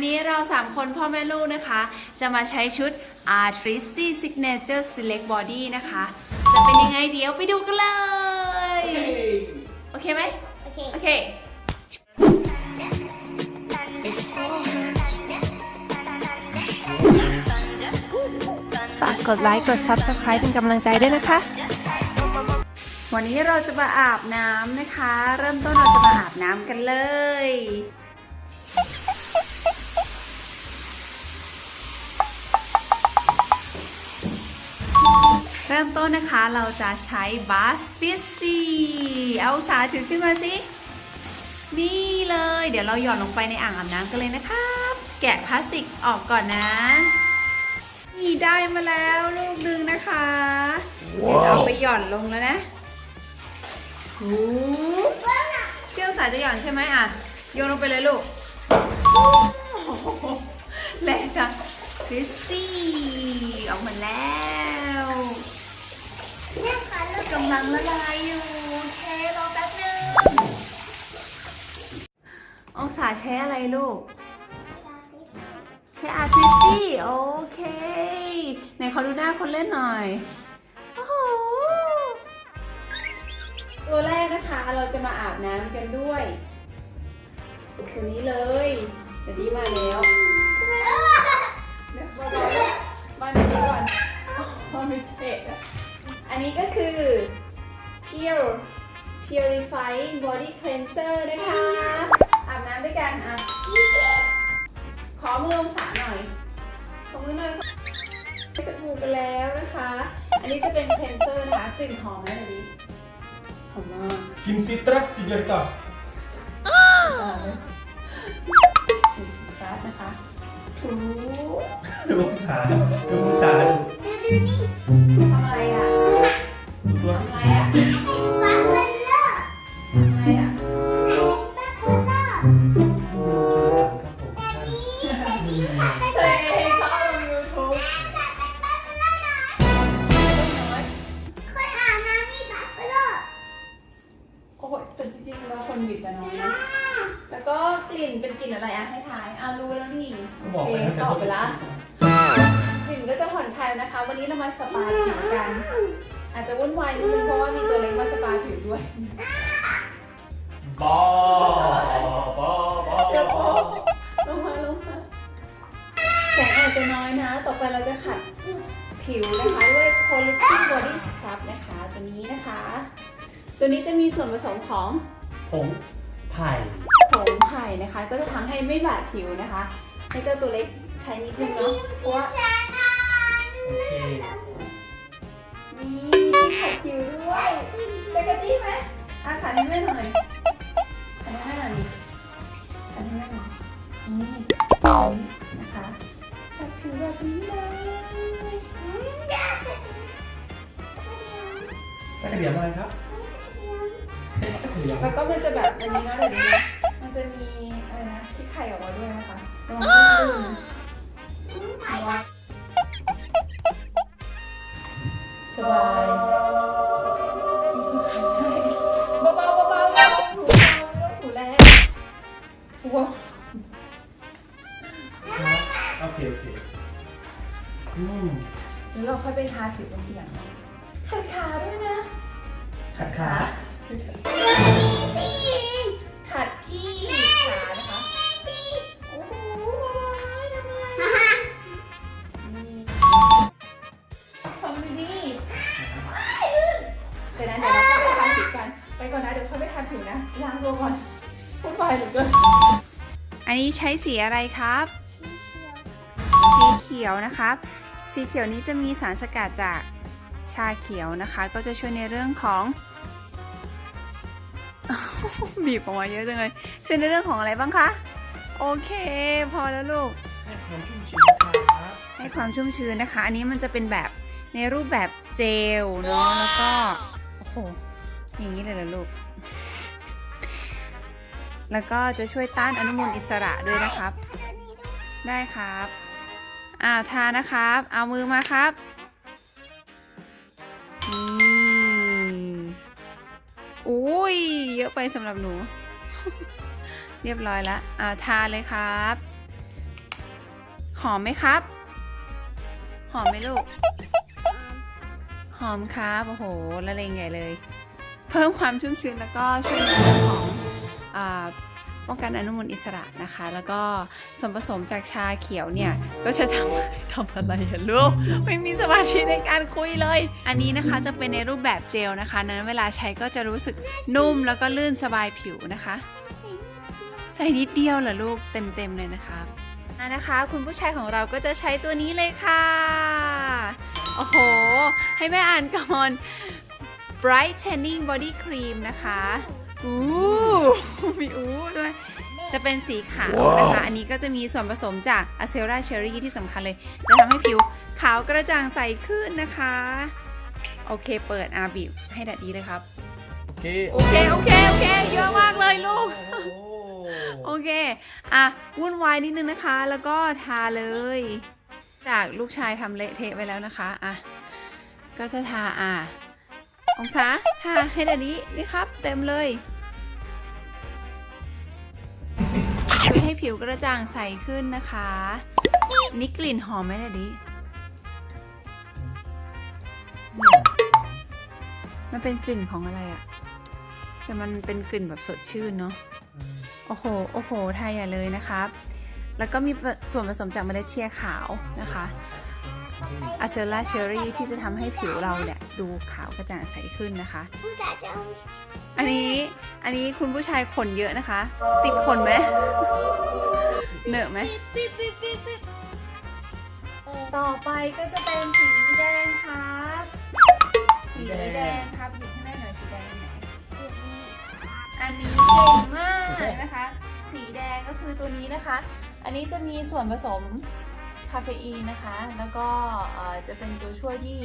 วันนี้เรา 3 คนพ่อแม่ลูกนะคะ จะมาใช้ชุด Artisty Signature Select Body นะคะ จะเป็นยังไงเดี๋ยวไปดูกันเลย โอเคไหมโอเค โอเคฝากกดไลค์กด Subscribe เป็นกำลังใจด้วยนะคะ วันนี้เราจะมาอาบน้ำนะคะ เริ่มต้นเราจะมาอาบน้ำกันเลย นนะคะ เราจะใช้บาสฟิสซี่เอาสาถือขึ้นมาสิ นี่เลย เดี๋ยวเราหย่อนลงไปในอ่างอาบน้ำกันเลยนะครับ แกะพลาสติกออกก่อนนะนี่ได้มาแล้วลูกหนึงนะคะเดี๋ยวจะเอาไปหย่อนลงแล้วนะหูเที่ยวสายจะหย่อนใช่ไหมอะโยนลงไปเลยลูกโอ้โหแรงจังคริสซี่ออกมาแล้ว กกำลังละลายอยู่เชรอแป๊บนึงองศาใช้อะไรลูกใช้อาร์ติสตี้โอเคไหนขอดูหน้าคนเล่นหน่อยโอ้โหตัวแรกนะคะเราจะมาอาบน้ำกันด้วยตัวนี้เลยเดี๋ยวนี้มาแล้วเดี๋ยวมาดูมาดูนี้ก่อนโอ้ไม่เตะอะ อันนี้ก็คือ Pure Purifying Body Cleanser นะคะ อาบน้ำด้วยกันอะ ขอมือองศาหน่อย ขอมือหน่อยสบู่ไปแล้วนะคะ อันนี้จะเป็นเพนเซอร์นะคะ กลิ่นหอมไหมแบบนี้หอมมาก Kimsitra Siddhartha. มีสีฟ้านะคะถูดูองศาดูองศาดูดูดูนี่ทำอะไรอะตั วทำอะไรอะบัฟเฟลเลอร์ทำอะไรอะบัฟเฟลเลอร์ครับผมท่านตัวเองเขาเอาลงยูทูบบัฟเฟลเลอร์นะคนอาบน้ำมีบัฟเฟลเลอร์โอ้โหแต่จริงๆเราคนหยิบแต่น้อยนะ แล้วก็กลิ่นเป็นกลิ่นอะไรอะให้ทายอะรู้แล้วนี่ก็บอกไปโอเคแล้วแต่ตอบไปละกลิ่นก็จะผ่อนคลายนะคะ วันนี้เรามาสปาผิวกัน อาจจะวุ่นวายนิดนึงเพราะว่ามีตัวเล็กมาสปาผิวด้วยบอบอบอเดี๋ยวพอลงมาลงมาแสงอาจจะน้อยนะ ต่อไปเราจะขัดผิวนะคะด้วย Polishing Body Scrub นะคะตัวนี้นะคะ ตัวนี้จะมีส่วนผสมของผงไผ่ผงไผ่นะคะ ก็จะทำให้ไม่บาดผิวนะคะให้เจ้าตัวเล็กใช้นิดนึงเนาะเพราะว่าโอเค ขัดให้แม่หน่อยขัดให้แม่หน่อยดิขัดให้แม่หน่อยนี่นะคะขัดผิวแบบนี้เลยจักรเดียมอะไรครับจักรเดียมแล้วก็มันจะแบบอันนี้นะเดี๋ยวนี้นะมันจะมีอะไรนะที่ไข่ออกมาด้วยนะคะระวังลื่นนะระวังสบาย ถูเบาโอเคโอเคอืมหรือเราค่อยไปทาผิวเป็นทีหลังนะขัดขาด้วยนะ ขัดขา อันนี้ใช้สีอะไรครับ สีเขียวนะครับ สีเขียวนี้จะมีสารสกัดจากชาเขียวนะคะ ก็จะช่วยในเรื่องของบีบออกมาเยอะจังเลยช่วยในเรื่องของอะไรบ้างคะ โอเค พอแล้วลูก ให้ความชุ่มชื้นครับให้ความชุ่มชื้นนะคะ อันนี้มันจะเป็นแบบในรูปแบบเจลเนาะแล้วก็ โอ้โห อย่างนี้เลยเหรอลูก แล้วก็จะช่วยต้านอนุมูลอิสระด้วยนะครับ ได้ครับอ่าทานะครับ เอามือมาครับนี่อุ้ยเยอะไปสำหรับหนู เรียบร้อยแล้วอ่าทาเลยครับ หอมไหมครับ หอมไหมลูก หอมครับ โอ้โหละเลงใหญ่เลย เพิ่มความชุ่มชื้นแล้วก็ช่วยในเรื่องของ ป้องกันอนุมูลอิสระนะคะ แล้วก็ส่วนผสมจากชาเขียวเนี่ย ก็จะทำทำอะไรอะลูกไม่มีสมาธิในการคุยเลย อันนี้นะคะจะเป็นในรูปแบบเจลนะคะ นั้นเวลาใช้ก็จะรู้สึกนุ่มแล้วก็ลื่นสบายผิวนะคะ ใส่นิดเดียวเหรอลูกเต็มๆเลยนะคะอะนะคะ คุณผู้ชายของเราก็จะใช้ตัวนี้เลยค่ะ โอ้โห ให้แม่อ่านก่อน brightening body cream นะคะอู้มีอู้ด้วย จะเป็นสีขาวนะคะ อันนี้ก็จะมีส่วนผสมจากอะเซราเชอรี่ที่สำคัญเลย จะทำให้ผิวขาวกระจ่างใสขึ้นนะคะ โอเค เปิดอาบีบให้ดัดดีเลยครับ โอเค โอเค โอเค โอเค เยอะมากเลยลูกโอ้โอเค อะ วุ่นวายนิดนึงนะคะ แล้วก็ทาเลย จากลูกชายทำเละเทะไปแล้วนะคะ อะ ก็จะทาอะ องศาทาให้ดันนี้นี่ครับ เต็มเลยช่วยให้ผิวกระจ่างใสขึ้นนะคะ นี่กลิ่นหอมไหมดันนี้มันเป็นกลิ่นของอะไรอะแต่มันเป็นกลิ่นแบบสดชื่นเนาะโอ้โห โอ้โห ไทยใหญ่เลยนะครับ แล้วก็มีส่วนผสมจากเมล็ดเชียร์ขาวนะคะ อะเซล่าเชอรี่ที่จะทำให้ผิวเราเนี่ยดูขาวกระจ่างใสขึ้นนะคะผู้ชายจะเอาอันนี้อันนี้คุณผู้ชายขนเยอะนะคะ ติดขนไหมเหนอะไหมปิ๊บปิ๊บปิ๊บปิ๊บต่อไปก็จะเป็นสีแดงครับ สีแดงครับหยิบให้แม่หน่อยสีแดงไหนอันนี้เก่งมากนะคะ สีแดงก็คือตัวนี้นะคะ อันนี้จะมีส่วนผสม คาเฟอีนนะคะ แล้วก็เอ่อจะเป็นตัวช่วยที่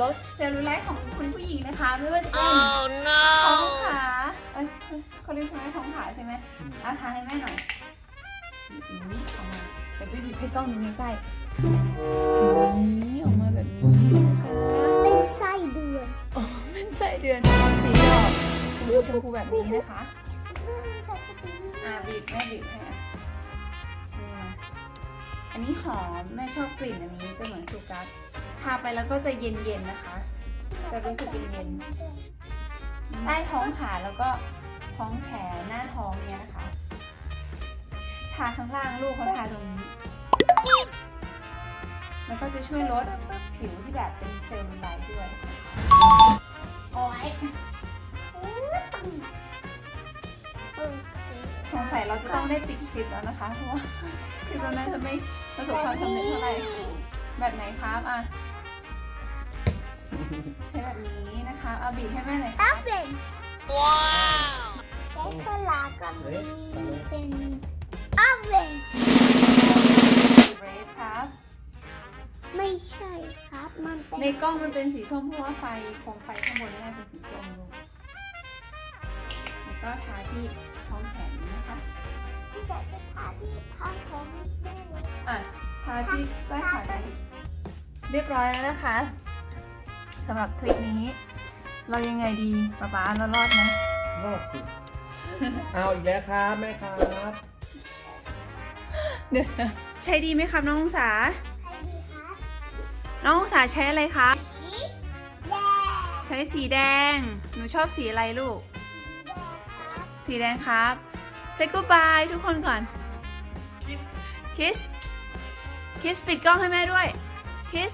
ลดเซลลูไลท์ของคุณผู้หญิงนะคะ ไม่ว่าจะเป็นท้องขาเอ้ยเขาเรียกใช่ไหมท้องขาใช่ไหมอะทาให้แม่หน่อยบีบอย่างนี้ออกมาเดี๋ยวไปบีบให้กล้องดูใกล้ๆนี่ออกมาแบบนี้นะคะเป็นไส้เดือนอ๋อเป็นไส้เดือนสีดอกชมพูชมพูแบบนี้นะคะอ่าบีบแม่บีบให้อะนี่มาอั นนี้หอมแม่ชอบกลิ่นอันนี้จะเหมือนสุกัสทาไปแล้วก็จะเย็นๆนะคะ จะรู้สึกเย็นๆใต้ท้องขาแล้วก็ท้องแขนหน้าท้องเนี่ยนะคะ ทาข้างล่างลูกเขาทาตรงนี้ มันก็จะช่วยลดผิวที่แบบเป็นเซลล์ไลท์ด้วยโอ้ยโอเค สงสัยเราจะต้องได้ปิดคลิปแล้วนะคะ เพราะว่าคลิปเราน่าจะไม่ประสบความสำเร็จเท่าไหร่ แบบไหนครับอะ ใช้แบบนี้นะคะเอาบีบให้แม่หน่อยอค่ะอเรนจ์ว้าวใช้สลากกับมีเป็นออเรนจ์เรดครับ ไม่ใช่ครับ มันเป็นในกล้องมันเป็นสีส้มเพราะว่าไฟโคมไฟข้างบนน่าจะเป็นสีส้มลูกแล้วก็ทาที่ ท้องแขนนะคะที่จะไปทาที่ท้องแขนได้เลยอะทาที่ใต้ขากันเรียบร้อยแล้วนะคะสำหรับคลิปนี้ เรายังไงดีป๊าป๊าเรารอดไหมรอบสิ เอาอีกแล้วครับแม่ครับเดี๋ยวนะใช้ดีไหมครับน้ององศา ใครดีครับน้ององศาใช้อะไรครับสีแดง ใช้สีแดง หนูชอบสีอะไรลูก สีแดงครับสีแดงครับ say goodbye ทุกคนก่อนคิส kiss kiss ปิดกล้องให้แม่ด้วย kiss